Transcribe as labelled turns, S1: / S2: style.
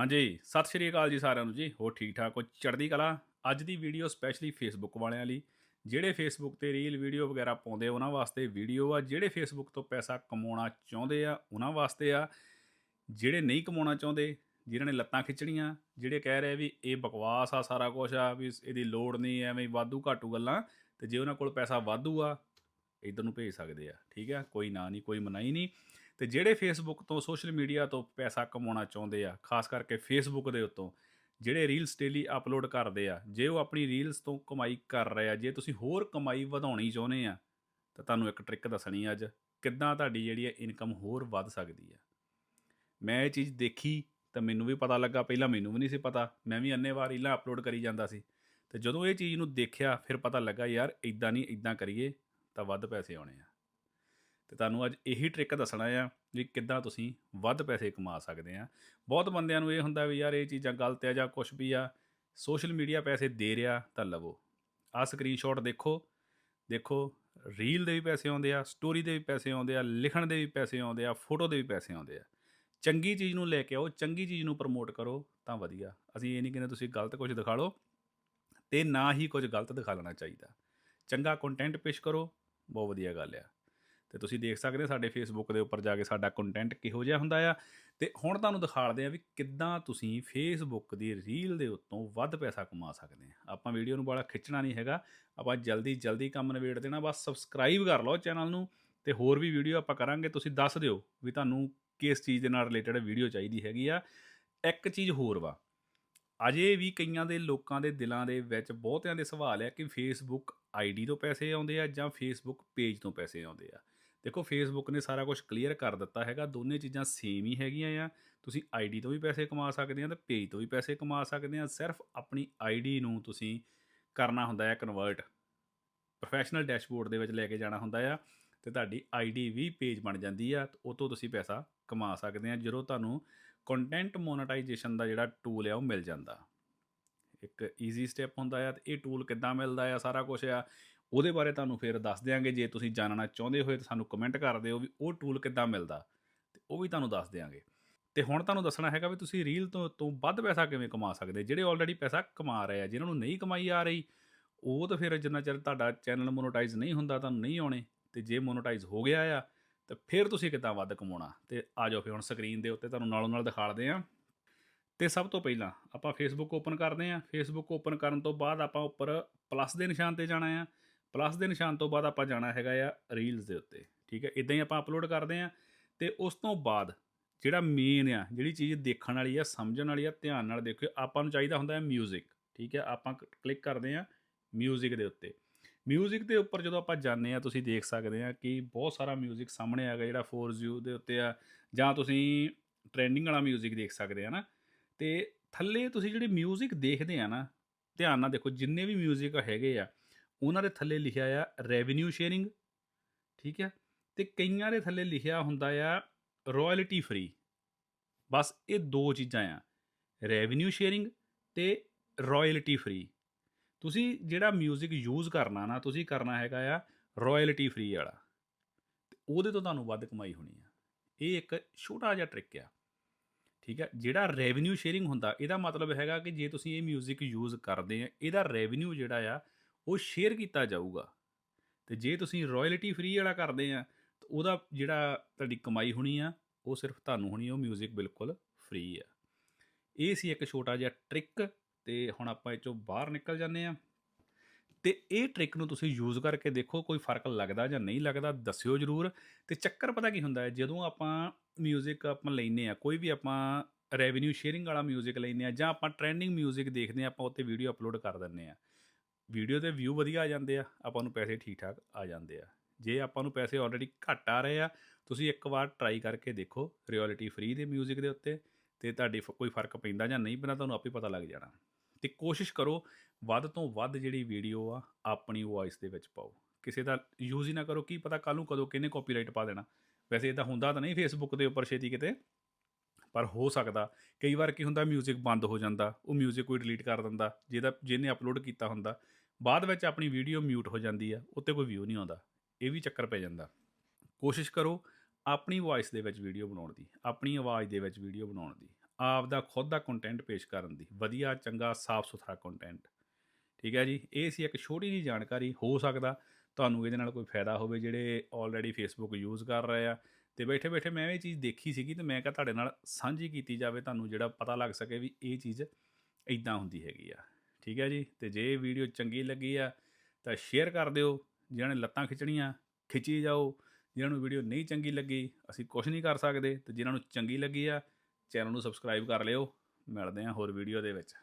S1: ਹਾਂਜੀ, ਸਤਿ ਸ਼੍ਰੀ ਅਕਾਲ ਜੀ ਸਾਰਿਆਂ ਨੂੰ ਜੀ ਹੋ ਠੀਕ ਠਾਕ ਹੋ? ਚੜ੍ਹਦੀ ਕਲਾ। ਅੱਜ ਦੀ ਵੀਡੀਓ ਸਪੈਸ਼ਲੀ ਫੇਸਬੁੱਕ ਵਾਲਿਆਂ ਲਈ। ਜਿਹੜੇ ਫੇਸਬੁੱਕ ਤੇ ਰੀਲ ਵੀਡੀਓ ਵਗੈਰਾ ਪਾਉਂਦੇ ਉਹਨਾਂ ਵਾਸਤੇ ਵੀਡੀਓ ਆ। ਜਿਹੜੇ ਫੇਸਬੁੱਕ ਤੋਂ ਪੈਸਾ ਕਮਾਉਣਾ ਚਾਹੁੰਦੇ ਆ, ਉਹਨਾਂ ਵਾਸਤੇ ਆ। ਜਿਹੜੇ ਨਹੀਂ ਕਮਾਉਣਾ ਚਾਹੁੰਦੇ ਜਿਨ੍ਹਾਂ ਨੇ ਲੱਤਾਂ ਖਿੱਚਣੀਆਂ, ਜਿਹੜੇ ਕਹਿ ਰਹੇ ਵੀ ਇਹ ਬਕਵਾਸ ਆ ਸਾਰਾ ਕੁਝ ਆ, ਵੀ ਇਹਦੀ ਲੋੜ ਨਹੀਂ, ਐਵੇਂ ਹੀ ਵਾਧੂ ਘਾਟੂ ਗੱਲਾਂ, ਤੇ ਜੇ ਉਹਨਾਂ ਕੋਲ ਪੈਸਾ ਵਾਧੂ ਆ, ਇਧਰ ਨੂੰ ਭੇਜ ਸਕਦੇ ਆ। ਠੀਕ ਆ? ਕੋਈ ਨਾ ਨਹੀਂ, ਕੋਈ ਮਨਾਈ ਨਹੀਂ। ਤੇ ਜਿਹੜੇ ਫੇਸਬੁੱਕ ਤੋਂ ਸੋਸ਼ਲ ਮੀਡੀਆ ਤੋਂ ਪੈਸਾ ਕਮਾਉਣਾ ਚਾਹੁੰਦੇ ਆ, ਖਾਸ ਕਰਕੇ ਫੇਸਬੁੱਕ ਦੇ ਉੱਤੋਂ, ਜਿਹੜੇ ਰੀਲਸ ਡੇਲੀ ਅਪਲੋਡ ਕਰਦੇ ਆ, ਜੇ ਉਹ ਆਪਣੀ ਰੀਲਸ ਤੋਂ ਕਮਾਈ ਕਰ ਰਹੇ ਆ, ਜੇ ਤੁਸੀਂ ਹੋਰ ਕਮਾਈ ਵਧਾਉਣੀ ਚਾਹੁੰਦੇ ਆ, ਤਾਂ ਤੁਹਾਨੂੰ ਇੱਕ ਟ੍ਰਿਕ ਦੱਸਣੀ ਅੱਜ, ਕਿੱਦਾਂ ਤੁਹਾਡੀ ਜਿਹੜੀ ਹੈ ਇਨਕਮ ਹੋਰ ਵੱਧ ਸਕਦੀ ਆ। ਮੈਂ ਇਹ ਚੀਜ਼ ਦੇਖੀ, ਤਾਂ ਮੈਨੂੰ ਵੀ ਪਤਾ ਲੱਗਾ, ਪਹਿਲਾਂ ਮੈਨੂੰ ਵੀ ਨਹੀਂ ਸੀ ਪਤਾ, ਮੈਂ ਵੀ ਅੰਨੇ ਵਾਰ ਰੀਲਾਂ ਅਪਲੋਡ ਕਰੀ ਜਾਂਦਾ ਸੀ, ਤੇ ਜਦੋਂ ਇਹ ਚੀਜ਼ ਨੂੰ ਦੇਖਿਆ, ਫਿਰ ਪਤਾ ਲੱਗਾ, ਯਾਰ ਇਦਾਂ ਨਹੀਂ ਇਦਾਂ ਕਰੀਏ, ਤਾਂ ਵੱਧ ਪੈਸੇ ਆਉਣੇ ਆ। ਤੇ ਤੁਹਾਨੂੰ ਅੱਜ ਇਹੀ ਟ੍ਰਿਕ ਦੱਸਣਾ ਆ ਵੀ ਕਿੱਦਾਂ ਤੁਸੀਂ ਵੱਧ ਪੈਸੇ ਕਮਾ ਸਕਦੇ ਆ। ਬਹੁਤ ਬੰਦਿਆਂ ਨੂੰ ਇਹ ਹੁੰਦਾ ਵੀ ਯਾਰ ਇਹ ਚੀਜ਼ਾਂ ਗਲਤ ਆ ਜਾਂ ਕੁਝ ਵੀ ਆ ਸੋਸ਼ਲ ਮੀਡੀਆ ਪੈਸੇ ਦੇ ਰਿਹਾ ਤਾਂ ਲਵੋ। ਆ ਸਕਰੀਨਸ਼ਾਟ ਦੇਖੋ ਦੇਖੋ ਰੀਲ ਦੇ ਵੀ ਪੈਸੇ ਆਉਂਦੇ ਆ ਸਟੋਰੀ ਦੇ ਵੀ ਪੈਸੇ ਆਉਂਦੇ ਆ, ਲਿਖਣ ਦੇ ਵੀ ਪੈਸੇ ਆਉਂਦੇ ਆ ਫੋਟੋ ਦੇ ਵੀ ਪੈਸੇ ਆਉਂਦੇ ਆ। ਚੰਗੀ ਚੀਜ਼ ਨੂੰ ਲੈ ਕੇ ਆਓ, ਚੰਗੀ ਚੀਜ਼ ਨੂੰ ਪ੍ਰਮੋਟ ਕਰੋ ਤਾਂ ਵਧੀਆ। ਅਸੀਂ ਇਹ ਨਹੀਂ ਕਹਿੰਦੇ ਤੁਸੀਂ ਗਲਤ ਕੁਝ ਦਿਖਾ ਲਓ ਤੇ ਨਾ ਹੀ ਕੁਝ ਗਲਤ ਦਿਖਾ ਲੈਣਾ ਚਾਹੀਦਾ। ਚੰਗਾ ਕੰਟੈਂਟ ਪੇਸ਼ ਕਰੋ, ਬਹੁਤ ਵਧੀਆ ਗੱਲ ਆ। ਤੇ ਤੁਸੀਂ ਦੇਖ ਸਕਦੇ ਹੋ ਸਾਡੇ ਫੇਸਬੁੱਕ ਦੇ ਉੱਪਰ ਜਾ ਕੇ ਸਾਡਾ ਕੰਟੈਂਟ ਕਿਹੋ ਜਿਹਾ ਹੁੰਦਾ ਆ। ਤੇ ਹੁਣ ਤੁਹਾਨੂੰ ਦਿਖਾੜਦੇ ਆ ਵੀ ਕਿੱਦਾਂ ਤੁਸੀਂ ਫੇਸਬੁੱਕ ਦੀ ਰੀਲ ਦੇ ਉੱਤੋਂ ਵੱਧ ਪੈਸਾ ਕਮਾ ਸਕਦੇ ਆ। ਆਪਾਂ ਵੀਡੀਓ ਨੂੰ ਬੜਾ ਖਿੱਚਣਾ ਨਹੀਂ ਹੈਗਾ। ਆਪਾਂ ਜਲਦੀ ਜਲਦੀ ਕੰਮ ਨਿਬੇੜ ਦੇਣਾ, ਬਸ ਸਬਸਕ੍ਰਾਈਬ ਕਰ ਲਓ ਚੈਨਲ ਨੂੰ ਤੇ ਹੋਰ ਵੀ ਵੀਡੀਓ ਆਪਾਂ ਕਰਾਂਗੇ। ਤੁਸੀਂ ਦੱਸ ਦਿਓ ਵੀ ਤੁਹਾਨੂੰ ਕਿਸ ਚੀਜ਼ ਦੇ ਨਾਲ ਰਿਲੇਟਡ ਵੀਡੀਓ ਚਾਹੀਦੀ ਹੈਗੀ ਆ। ਇੱਕ ਚੀਜ਼ ਹੋਰ ਵਾ, ਅਜੇ ਵੀ ਕਈਆਂ ਦੇ ਲੋਕਾਂ ਦੇ ਦਿਲਾਂ ਦੇ ਵਿੱਚ ਬਹੁਤਿਆਂ ਦੇ ਸਵਾਲ ਹੈ ਕਿ ਫੇਸਬੁੱਕ ਆਈਡੀ ਤੋਂ ਪੈਸੇ ਆਉਂਦੇ ਆ ਜਾਂ ਫੇਸਬੁੱਕ ਪੇਜ ਤੋਂ ਪੈਸੇ ਆਉਂਦੇ ਆ। ਦੇਖੋ ਫੇਸਬੁੱਕ ਨੇ ਸਾਰਾ ਕੁਝ ਕਲੀਅਰ ਕਰ ਦਿੱਤਾ ਹੈਗਾ, ਦੋਨੇ ਚੀਜ਼ਾਂ ਸੇਮ ਹੀ ਹੈਗੀਆਂ ਆ। ਤੁਸੀਂ ਆਈਡੀ ਤੋਂ ਵੀ ਪੈਸੇ ਕਮਾ ਸਕਦੇ ਆ ਤੇ ਪੇਜ ਤੋਂ ਵੀ ਪੈਸੇ ਕਮਾ ਸਕਦੇ ਆ। ਸਿਰਫ ਆਪਣੀ ਆਈਡੀ ਨੂੰ ਤੁਸੀਂ ਕਰਨਾ ਹੁੰਦਾ ਹੈ ਕਨਵਰਟ ਪ੍ਰੋਫੈਸ਼ਨਲ ਡੈਸ਼ਬੋਰਡ ਦੇ ਵਿੱਚ ਲੈ ਕੇ ਜਾਣਾ ਹੁੰਦਾ ਆ ਤੇ ਤੁਹਾਡੀ ਆਈਡੀ ਵੀ ਪੇਜ ਬਣ ਜਾਂਦੀ ਆ ਤੇ ਉਹ ਤੋਂ ਤੁਸੀਂ ਪੈਸਾ ਕਮਾ ਸਕਦੇ ਆ, ਜਦੋਂ ਤੁਹਾਨੂੰ ਕੰਟੈਂਟ ਮੋਨੇਟਾਈਜੇਸ਼ਨ ਦਾ ਜਿਹੜਾ ਟੂਲ ਆ ਉਹ ਮਿਲ ਜਾਂਦਾ। ਇੱਕ ਈਜ਼ੀ ਸਟੈਪ ਹੁੰਦਾ ਆ ਤੇ ਇਹ ਟੂਲ ਕਿੱਦਾਂ ਮਿਲਦਾ ਆ ਸਾਰਾ ਕੁਝ ਆ? ਉਹਦੇ ਬਾਰੇ ਤੁਹਾਨੂੰ ਫਿਰ ਦੱਸ ਦਿਆਂਗੇ। ਜੇ ਤੁਸੀਂ ਜਾਣਨਾ ਚਾਹੁੰਦੇ ਹੋਏ ਤਾਂ ਸਾਨੂੰ ਕਮੈਂਟ ਕਰ ਦਿਓ ਵੀ ਉਹ ਟੂਲ ਕਿੱਦਾਂ ਮਿਲਦਾ, ਤੇ ਉਹ ਵੀ ਤੁਹਾਨੂੰ ਦੱਸ ਦਿਆਂਗੇ। ਤੇ ਹੁਣ ਤੁਹਾਨੂੰ ਦੱਸਣਾ ਹੈਗਾ ਵੀ ਤੁਸੀਂ ਰੀਲ ਤੋਂ ਤੋਂ ਵੱਧ ਪੈਸਾ ਕਿਵੇਂ ਕਮਾ ਸਕਦੇ? ਜਿਹੜੇ ਆਲਰੇਡੀ ਪੈਸਾ ਕਮਾ ਰਹੇ ਆ ਜਿਨ੍ਹਾਂ ਨੂੰ ਨਹੀਂ ਕਮਾਈ ਆ ਰਹੀ, ਉਹ ਤਾਂ ਫਿਰ ਜਿੰਨਾ ਚਿਰ ਤੁਹਾਡਾ ਚੈਨਲ ਮੋਨੋਟਾਈਜ਼ ਨਹੀਂ ਹੁੰਦਾ, ਤੁਹਾਨੂੰ ਨਹੀਂ ਆਉਣੇ। ਤੇ ਜੇ ਮੋਨੋਟਾਈਜ਼ ਹੋ ਗਿਆ ਆ, ਤਾਂ ਫਿਰ ਤੁਸੀਂ ਕਿੱਦਾਂ ਵੱਧ ਕਮਾਉਣਾ? ਤੇ ਆ ਜਾਓ ਫਿਰ ਹੁਣ ਸਕਰੀਨ ਦੇ ਉੱਤੇ ਤੁਹਾਨੂੰ ਨਾਲੋਂ ਨਾਲ ਦਿਖਾੜਦੇ ਆ ਤੇ ਸਭ ਤੋਂ ਪਹਿਲਾਂ ਆਪਾਂ ਫੇਸਬੁੱਕ ਓਪਨ ਕਰਦੇ ਆ ਫੇਸਬੁੱਕ ਓਪਨ ਕਰਨ ਤੋਂ ਬਾਅਦ ਆਪਾਂ ਉੱਪਰ ਪਲੱਸ ਦੇ ਨਿਸ਼ਾਨ ਤੇ ਜਾਣਾ ਆ। ਪਲੱਸ ਦੇ ਨਿਸ਼ਾਨ ਤੋਂ ਬਾਅਦ ਆਪਾਂ ਜਾਣਾ ਹੈਗਾ ਆ ਰੀਲਸ ਦੇ ਉੱਤੇ ਠੀਕ ਹੈ ਇਦਾਂ ਹੀ ਆਪਾਂ ਅਪਲੋਡ ਕਰਦੇ ਆ ਤੇ ਉਸ ਤੋਂ ਬਾਅਦ ਜਿਹੜਾ ਮੇਨ ਆ ਜਿਹੜੀ ਚੀਜ਼ ਦੇਖਣ ਵਾਲੀ ਆ ਸਮਝਣ ਵਾਲੀ ਆ ਧਿਆਨ ਨਾਲ ਦੇਖਿਓ ਆਪਾਂ ਨੂੰ ਚਾਹੀਦਾ ਹੁੰਦਾ ਹੈ 뮤직 ਠੀਕ ਹੈ ਆਪਾਂ ਕਲਿੱਕ ਕਰਦੇ ਆ 뮤직 ਦੇ ਉੱਤੇ 뮤직 ਦੇ ਉੱਪਰ ਜਦੋਂ ਆਪਾਂ ਜਾਂਦੇ ਆ ਤੁਸੀਂ ਦੇਖ ਸਕਦੇ ਆ ਕਿ ਬਹੁਤ ਸਾਰਾ 뮤직 ਸਾਹਮਣੇ ਆ ਗਿਆ ਜਿਹੜਾ 4U ਦੇ ਉੱਤੇ ਆ ਜਾਂ ਤੁਸੀਂ ਟ੍ਰੈਂਡਿੰਗ ਵਾਲਾ 뮤직 ਦੇਖ ਸਕਦੇ ਆ ਨਾ ਤੇ ਥੱਲੇ ਤੁਸੀਂ ਜਿਹੜੇ 뮤직 ਦੇਖਦੇ ਆ ਨਾ ਧਿਆਨ ਨਾਲ ਦੇਖੋ ਜਿੰਨੇ ਵੀ 뮤직 ਹੈਗੇ ਆ ਉਹਨਾਂ ਦੇ ਥੱਲੇ ਲਿਖਿਆ ਆ ਰੈਵਨਿਊ ਸ਼ੇਅਰਿੰਗ ਠੀਕ ਹੈ ਤੇ ਕਈਆਂ ਦੇ ਥੱਲੇ ਲਿਖਿਆ ਹੁੰਦਾ ਆ ਰਾਇਲਟੀ ਫ੍ਰੀ ਬਸ ਇਹ ਦੋ ਚੀਜ਼ਾਂ ਆ ਰੈਵਨਿਊ ਸ਼ੇਅਰਿੰਗ ਤੇ ਰਾਇਲਟੀ ਫ੍ਰੀ ਤੁਸੀਂ ਜਿਹੜਾ 뮤직 ਯੂਜ਼ ਕਰਨਾ ਨਾ ਤੁਸੀਂ ਕਰਨਾ ਹੈਗਾ ਆ ਰਾਇਲਟੀ ਫ੍ਰੀ ਵਾਲਾ ਤੇ ਉਹਦੇ ਤੋਂ ਤੁਹਾਨੂੰ ਵੱਧ ਕਮਾਈ ਹੋਣੀ ਆ ਇਹ ਇੱਕ ਛੋਟਾ ਜਿਹਾ ਟ੍ਰਿਕ ਆ ਠੀਕ ਹੈ ਜਿਹੜਾ ਰੈਵਨਿਊ ਸ਼ੇਅਰਿੰਗ ਹੁੰਦਾ ਇਹਦਾ ਮਤਲਬ ਹੈਗਾ ਕਿ ਜੇ ਤੁਸੀਂ ਇਹ 뮤직 ਯੂਜ਼ ਕਰਦੇ ਆ ਇਹਦਾ ਰੈਵਨਿਊ ਜਿਹੜਾ ਆ ਉਹ ਸ਼ੇਅਰ ਕੀਤਾ ਜਾਊਗਾ ਤੇ ਜੇ ਤੁਸੀਂ ਰਾਇਲਟੀ ਫ੍ਰੀ ਵਾਲਾ ਕਰਦੇ ਆ ਤਾਂ ਉਹਦਾ ਜਿਹੜਾ ਤੁਹਾਡੀ ਕਮਾਈ ਹੋਣੀ ਆ ਉਹ ਸਿਰਫ ਤੁਹਾਨੂੰ ਹੋਣੀ ਆ, ਉਹ 뮤직 ਬਿਲਕੁਲ ਫ੍ਰੀ ਆ ਇਹ ਸੀ ਇੱਕ ਛੋਟਾ ਜਿਹਾ ਟ੍ਰਿਕ ਤੇ ਹੁਣ ਆਪਾਂ ਇਹ ਚੋਂ ਬਾਹਰ ਨਿਕਲ ਜਾਂਦੇ ਆ ਤੇ ਇਹ ਟ੍ਰਿਕ ਨੂੰ ਤੁਸੀਂ ਯੂਜ਼ ਕਰਕੇ ਦੇਖੋ ਕੋਈ ਫਰਕ ਲੱਗਦਾ ਜਾਂ ਨਹੀਂ ਲੱਗਦਾ ਦੱਸਿਓ ਜਰੂਰ ਤੇ ਚੱਕਰ ਪਤਾ ਕੀ ਹੁੰਦਾ ਹੈ ਜਦੋਂ ਆਪਾਂ 뮤직 ਆਪਾਂ ਲੈਨੇ ਆ ਕੋਈ ਵੀ ਆਪਾਂ ਰੈਵਨਿਊ ਸ਼ੇਅਰਿੰਗ ਵਾਲਾ 뮤직 ਲੈਨੇ ਆ ਜਾਂ ਆਪਾਂ ਟ੍ਰੈਂਡਿੰਗ 뮤직 ਦੇਖਦੇ ਆ ਆਪਾਂ ਉੱਤੇ ਵੀਡੀਓ ਅਪਲੋਡ ਕਰ ਦਿੰਨੇ ਆ ਵੀਡੀਓ ਤੇ ਵਿਊ ਵਧੀਆ ਆ ਜਾਂਦੇ ਆ ਆਪਾਂ ਨੂੰ ਪੈਸੇ ਠੀਕ ਠਾਕ ਆ ਜਾਂਦੇ ਆ ਜੇ ਆਪਾਂ ਨੂੰ ਪੈਸੇ ਆਲਰੇਡੀ ਘੱਟ ਆ ਰਹੇ ਆ ਤੁਸੀਂ ਇੱਕ ਵਾਰ ਟਰਾਈ ਕਰਕੇ ਦੇਖੋ ਰਿਐਲਿਟੀ ਫ੍ਰੀ ਦੇ 뮤직 ਦੇ ਉੱਤੇ ਤੇ ਤੁਹਾਡੀ ਫ- ਕੋਈ ਫਰਕ ਪੈਂਦਾ ਜਾਂ ਨਹੀਂ ਪੈਂਦਾ ਤੁਹਾਨੂੰ ਆਪੇ ਪਤਾ ਲੱਗ ਜਾਣਾ ਤੇ ਕੋਸ਼ਿਸ਼ ਕਰੋ ਵੱਧ ਤੋਂ ਵੱਧ ਜਿਹੜੀ ਵੀਡੀਓ ਆ ਆਪਣੀ ਵੌਇਸ ਦੇ ਵਿੱਚ ਪਾਓ ਕਿਸੇ ਦਾ ਯੂਜ਼ ਹੀ ਨਾ ਕਰੋ ਕੀ ਪਤਾ ਕੱਲ ਨੂੰ ਕਦੋਂ ਕਿਹਨੇ ਕਾਪੀਰਾਈਟ ਪਾ ਦੇਣਾ ਵੈਸੇ ਇਦਾਂ ਹੁੰਦਾ ਤਾਂ ਨਹੀਂ ਫੇਸਬੁੱਕ ਦੇ ਉੱਪਰ ਛੇਤੀ ਕਿਤੇ ਪਰ ਹੋ ਸਕਦਾ ਕਈ ਵਾਰ ਕੀ ਹੁੰਦਾ 뮤직 ਬੰਦ ਹੋ ਜਾਂਦਾ ਉਹ 뮤직 ਕੋਈ ਡਿਲੀਟ ਕਰ ਦਿੰਦਾ ਜਿਹਦਾ ਜਿਹਨੇ ਅਪਲੋਡ ਕੀਤਾ ਹੁੰਦਾ ਬਾਅਦ ਵਿੱਚ ਆਪਣੀ ਵੀਡੀਓ ਮਿਊਟ ਹੋ ਜਾਂਦੀ ਆ, ਉੱਤੇ ਕੋਈ ਵਿਊ ਨਹੀਂ ਆਉਂਦਾ, ਇਹ ਵੀ ਚੱਕਰ ਪੈ ਜਾਂਦਾ। ਕੋਸ਼ਿਸ਼ ਕਰੋ ਆਪਣੀ ਵੌਇਸ ਦੇ ਵਿੱਚ ਵੀਡੀਓ ਬਣਾਉਣ ਦੀ, ਆਪਣੀ ਆਵਾਜ਼ ਦੇ ਵਿੱਚ ਵੀਡੀਓ ਬਣਾਉਣ ਦੀ, ਆਪ ਦਾ ਖੁਦ ਦਾ ਕੰਟੈਂਟ ਪੇਸ਼ ਕਰਨ ਦੀ, ਵਧੀਆ, ਚੰਗਾ ਸਾਫ਼ ਸੁਥਰਾ ਕੰਟੈਂਟ ਠੀਕ ਹੈ ਜੀ? ਇਹ ਸੀ ਇੱਕ ਛੋਟੀ ਜੀ ਜਾਣਕਾਰੀ, ਹੋ ਸਕਦਾ ਤੁਹਾਨੂੰ ਇਹਦੇ ਨਾਲ ਕੋਈ ਫਾਇਦਾ ਹੋਵੇ ਜਿਹੜੇ ਆਲਰੇਡੀ ਫੇਸਬੁੱਕ ਯੂਜ਼ ਕਰ ਰਹੇ ਆ। ਤੇ ਬੈਠੇ ਬੈਠੇ ਮੈਂ ਇਹ ਚੀਜ਼ ਦੇਖੀ ਸੀਗੀ ਤੇ ਮੈਂ ਕਿਹਾ ਤੁਹਾਡੇ ਨਾਲ ਸਾਂਝੀ ਕੀਤੀ ਜਾਵੇ, ਤੁਹਾਨੂੰ ਜਿਹੜਾ ਪਤਾ ਲੱਗ ਸਕੇ ਵੀ ਇਹ ਚੀਜ਼ ਇਦਾਂ ਹੁੰਦੀ ਹੈਗੀ ਆ। ਠੀਕ ਹੈ ਜੀ, ਤੇ ਜੇ ਵੀਡੀਓ ਚੰਗੀ ਲੱਗੀ ਆ, ਤਾਂ ਸ਼ੇਅਰ ਕਰ ਦਿਓ, ਜਿਹਨਾਂ ਨੇ ਲੱਤਾਂ ਖਿੱਚਣੀਆਂ, ਖਿੱਚੀ ਜਾਓ, ਜਿਹਨਾਂ ਨੂੰ ਵੀਡੀਓ ਨਹੀਂ ਚੰਗੀ ਲੱਗੀ, ਅਸੀਂ ਕੁਝ ਨਹੀਂ ਕਰ ਸਕਦੇ, ਤੇ ਜਿਹਨਾਂ ਨੂੰ ਚੰਗੀ ਲੱਗੀ ਆ, ਚੈਨਲ ਨੂੰ ਸਬਸਕ੍ਰਾਈਬ ਕਰ ਲਿਓ। ਮਿਲਦੇ ਹਾਂ ਹੋਰ ਵੀਡੀਓ ਦੇ ਵਿੱਚ।